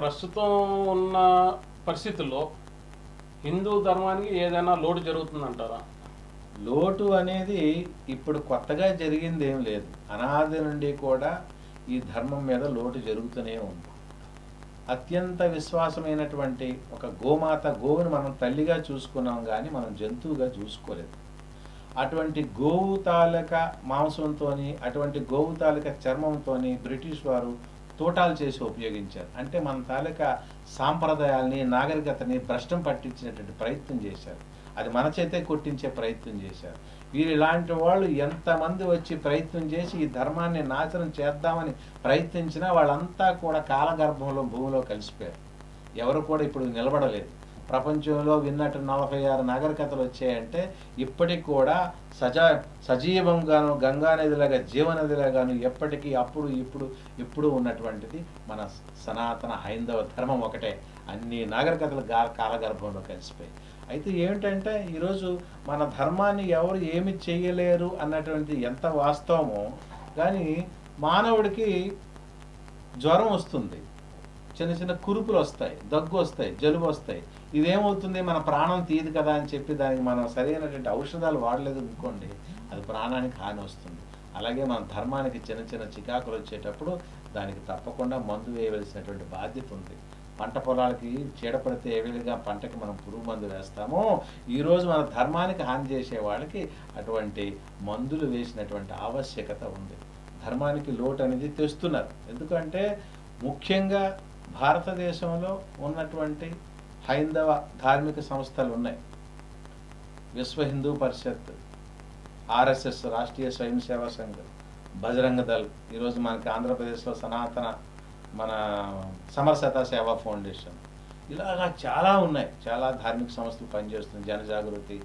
ప్రస్తుతం ఉన్న పరిస్థితుల్లో హిందూ ధర్మానికి ఏదైనా లోటు జరుగుతుందంటారా? లోటు అనేది ఇప్పుడు కొత్తగా జరిగింది ఏం లేదు. అనాది నుండి కూడా ఈ ధర్మం మీద లోటు జరుగుతూనే ఉంది. అత్యంత విశ్వాసమైనటువంటి ఒక గోమాత గోవుని మనం తల్లిగా చూసుకున్నాం కానీ మనం జంతువుగా చూసుకోలేదు. అటువంటి గోవు తాలూక మాంసంతోని అటువంటి గోవు తాలూక చర్మంతోని బ్రిటిష్ వారు తోటాలు చేసి ఉపయోగించారు. అంటే మన తాలూకా సాంప్రదాయాల్ని నాగరికతని భ్రష్టం పట్టించినటువంటి ప్రయత్నం చేశారు. అది మన చేతే కొట్టించే ప్రయత్నం చేశారు. వీరు ఇలాంటి వాళ్ళు ఎంతమంది వచ్చి ప్రయత్నం చేసి ఈ ధర్మాన్ని నాశనం చేద్దామని ప్రయత్నించినా వాళ్ళంతా కూడా కాలగర్భంలో భూమిలో కలిసిపోయారు. ఎవరు కూడా ఇప్పుడు నిలబడలేదు. ప్రపంచంలో విన్నట్టు నలభై ఆరు నాగరికతలు వచ్చాయంటే ఇప్పటికి కూడా సజా సజీవంగాను గంగా నదిలాగా జీవనదిలాగాను ఎప్పటికీ అప్పుడు ఇప్పుడు ఇప్పుడు ఉన్నటువంటిది మన సనాతన హైందవ ధర్మం ఒకటే. అన్ని నాగరికతలు గా కాలగర్భంలో కలిసిపోయి అయితే ఏమిటంటే ఈరోజు మన ధర్మాన్ని ఎవరు ఏమి చేయలేరు అన్నటువంటి ఎంత వాస్తవమో కానీ మానవుడికి జ్వరం వస్తుంది. చిన్న చిన్న కురుపులు వస్తాయి దగ్గు వస్తాయి జలుబు వస్తాయి. ఇదేమవుతుంది? మన ప్రాణం తీయదు కదా అని చెప్పి దానికి మనం సరైనటువంటి ఔషధాలు వాడలేదు అనుకోండి అది ప్రాణానికి హాని వస్తుంది. అలాగే మన ధర్మానికి చిన్న చిన్న చికాకులు వచ్చేటప్పుడు దానికి తప్పకుండా మందు వేయవలసినటువంటి బాధ్యత ఉంది. పంట పొలాలకి చీడపడితే ఏ విధంగా పంటకి మనం పురుగు మందు వేస్తామో ఈరోజు మన ధర్మానికి హాని చేసే వాళ్ళకి అటువంటి మందులు వేసినటువంటి ఆవశ్యకత ఉంది. ధర్మానికి లోటు అనేది తెస్తున్నారు. ఎందుకంటే ముఖ్యంగా భారతదేశంలో ఉన్నటువంటి హైందవ ధార్మిక సంస్థలు ఉన్నాయి. విశ్వ హిందూ పరిషత్ ఆర్ఎస్ఎస్ రాష్ట్రీయ స్వయం సేవా సంఘ్ బజరంగ దళ్ ఈరోజు మనకి ఆంధ్రప్రదేశ్లో సనాతన మన సమరసత సేవా ఫౌండేషన్. ఇలాగా చాలా ఉన్నాయి. చాలా ధార్మిక సంస్థలు పనిచేస్తుంది జనజాగృతి